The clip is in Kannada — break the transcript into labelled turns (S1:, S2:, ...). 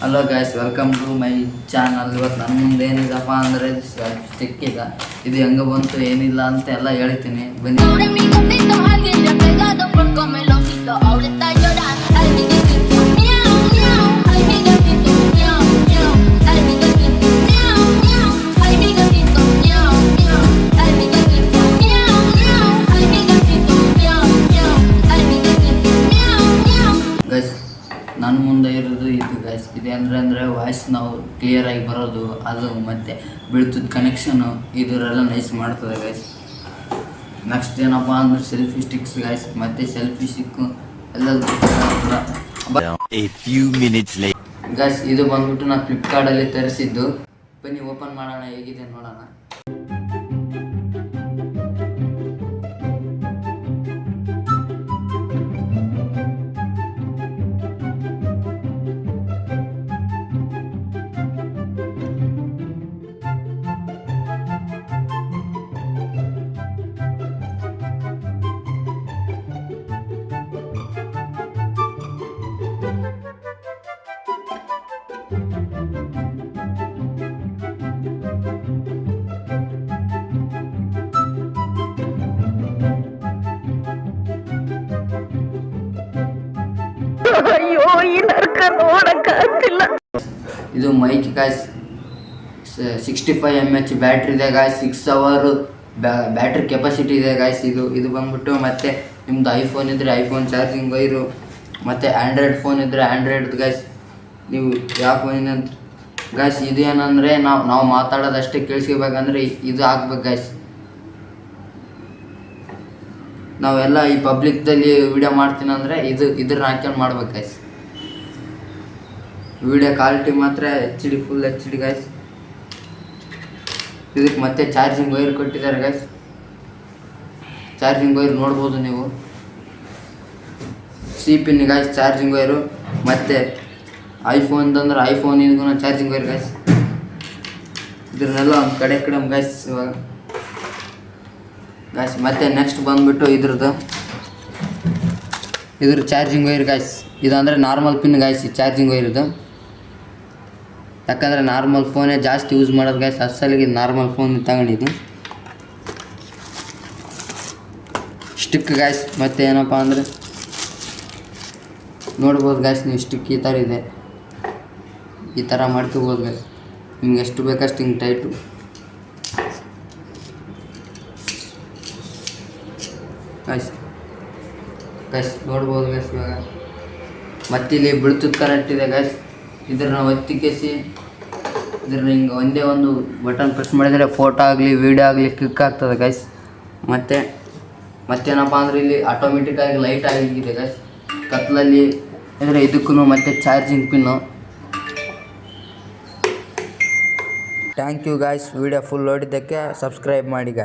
S1: Hello guys welcome to my channel ಇವತ್ತು ನನ್ನ ಮುಂದೆ ಏನಿದಪ್ಪ ಅಂದರೆ ಸ್ಟಿಕ್ ಇದೆ. ಇದು ಹೆಂಗೆ ಬಂತು, ಏನಿಲ್ಲ ಅಂತ ಎಲ್ಲ ಹೇಳ್ತೀನಿ. ಬನ್ನಿ. ಇದು ಅಂದ್ರೆ ಅಂದರೆ ವಾಯ್ಸ್ ನಾವು ಕ್ಲಿಯರ್ ಆಗಿ ಬರೋದು ಅದು ಮತ್ತು ಬೀಳ್ತದ ಕನೆಕ್ಷನು ಇದರೆಲ್ಲ ನೈಸ್ ಮಾಡ್ತದೆ ಗೈಸ್ ನೆಕ್ಸ್ಟ್ ಏನಪ್ಪ ಅಂದ್ರೆ ಸೆಲ್ಫಿ ಸ್ಟಿಕ್ಸ್ ಗೈಸ್ ಮತ್ತು ಸೆಲ್ಫಿ ಸ್ಟಿಕ್ಕು ಎಲ್ಲ
S2: ಗಾಯ್ಸ್.
S1: ಗೈಸ್ ಇದು ಬಂದ್ಬಿಟ್ಟು ನಾನು ಫ್ಲಿಪ್ಕಾರ್ಟಲ್ಲಿ ತರಿಸಿದ್ದು. ಬನ್ನಿ ಓಪನ್ ಮಾಡೋಣ ಹೇಗಿದೆ ನೋಡೋಣ. ಇದು mic guys sixty five M H battery ಇದೆ ಗಾಯ್ಸ್ ಸಿಕ್ಸ್ ಅವರು ಬ್ಯಾಟ್ರಿ ಕೆಪಾಸಿಟಿ ಇದೆ ಗಾಯ್ಸ್ ಇದು ಇದು ಬಂದ್ಬಿಟ್ಟು ಮತ್ತೆ ನಿಮ್ದು ಐಫೋನ್ ಇದ್ದರೆ ಐಫೋನ್ ಚಾರ್ಜಿಂಗ್ ವೈರು ಮತ್ತೆ ಆ್ಯಂಡ್ರಾಯ್ಡ್ ಫೋನ್ ಇದ್ರೆ ಆಂಡ್ರಾಯ್ಡ್ ಗಾಯ್ಸ್ ನೀವು ಯಾವ ಅಂತ ಗಾಯ್ಸ್ ಇದು ಏನಂದರೆ ನಾವು ನಾವು ಮಾತಾಡೋದಷ್ಟೇ ಕೇಳಿಸ್ಕೋಬೇಕಂದ್ರೆ ಇದು ಹಾಕ್ಬೇಕು ಗಾಯ್ಸ್ ನಾವೆಲ್ಲ ಈ ಪಬ್ಲಿಕ್ದಲ್ಲಿ ವಿಡಿಯೋ ಮಾಡ್ತೀನಂದ್ರೆ ಇದು, ಇದ್ರನ್ನ ಹಾಕ್ಕೊಂಡು ಮಾಡ್ಬೇಕು ಗಾಯ್ಸ್ ವಿಡಿಯೋ ಕ್ವಾಲಿಟಿ ಮಾತ್ರ H D full H D guys ಇದಕ್ಕೆ ಮತ್ತೆ ಚಾರ್ಜಿಂಗ್ ವೈರ್ ಕೊಟ್ಟಿದ್ದಾರೆ ಗೈಸ್ ಚಾರ್ಜಿಂಗ್ ವೈರ್ ನೋಡ್ಬೋದು ನೀವು. C pin guys charging wire ಮತ್ತು ಐಫೋನ್ದಂದ್ರೆ ಐಫೋನಿಗೂ ಚಾರ್ಜಿಂಗ್ ವೈರ್ ಗೈಸ್ ಇದ್ರನ್ನೆಲ್ಲ ಒಂದು ಕಡೆ ಕಡೆ ಗಾಯ್ಸ್ ಇವಾಗ. ಗಾಯ್ಸ್ ಮತ್ತೆ ನೆಕ್ಸ್ಟ್ ಬಂದ್ಬಿಟ್ಟು ಇದ್ರದ್ದು. ಇದ್ರ ಚಾರ್ಜಿಂಗ್ ವೈರ್ ಗಾಯ್ಸ್ ಅಂದರೆ normal pin guys charging wire ಇದು ಯಾಕಂದರೆ ನಾರ್ಮಲ್ ಫೋನೇ ಜಾಸ್ತಿ ಯೂಸ್ ಮಾಡೋದು ಗಾಯ್ಸ್ ಅಸಲಿಗೆ ನಾರ್ಮಲ್ ಫೋನ್ ತಗೊಂಡಿದ್ದು ಸ್ಟಿಕ್ ಗಾಯ್ಸ್ ಮತ್ತು ಏನಪ್ಪ ಅಂದರೆ, ನೋಡ್ಬೋದು ಗಾಯ್ಸ್ ನೀವು ಸ್ಟಿಕ್ ಈ ಥರ ಇದೆ. ಈ ಥರ ಮಾಡ್ಕೋಬೋದು ಗ್ಯಾಸ್ ನಿಮ್ಗೆ ಎಷ್ಟು ಬೇಕಷ್ಟು ಹಿಂಗೆ ಟೈಟು ಗಾಯ್ಸ್ ಗಾಯ್ಸ್ ನೋಡ್ಬೋದು ಗಾಯ್ಸ್ ಇವಾಗ. ಮತ್ತಿಲ್ಲಿ ಬ್ಲೂಟೂತ್ ಕರೆಕ್ಟ್ ಇದೆ ಗಾಯ್ಸ್ ಇದ್ರನ್ನ ಒತ್ತಿ ಇದನ್ನು ಹಿಂಗೆ ಒಂದೇ ಒಂದು ಬಟನ್ ಪ್ರೆಸ್ ಮಾಡಿದರೆ ಫೋಟೋ ಆಗಲಿ, ವೀಡಿಯೋ ಆಗಲಿ ಕ್ಲಿಕ್ ಆಗ್ತದೆ ಗೈಸ್ ಮತ್ತು, ಮತ್ತೇನಪ್ಪ ಅಂದರೆ ಇಲ್ಲಿ ಆಟೋಮೆಟಿಕ್ಕಾಗಿ ಲೈಟ್ ಆಗಿದೆ ಗೈಸ್ ಕತ್ಲಲ್ಲಿ ಅಂದರೆ ಇದಕ್ಕೂ ಮತ್ತು charging pin thank you guys video full ನೋಡಿದ್ದಕ್ಕೆ ಸಬ್ಸ್ಕ್ರೈಬ್ ಮಾಡಿ ಗಾಯ್ಸ್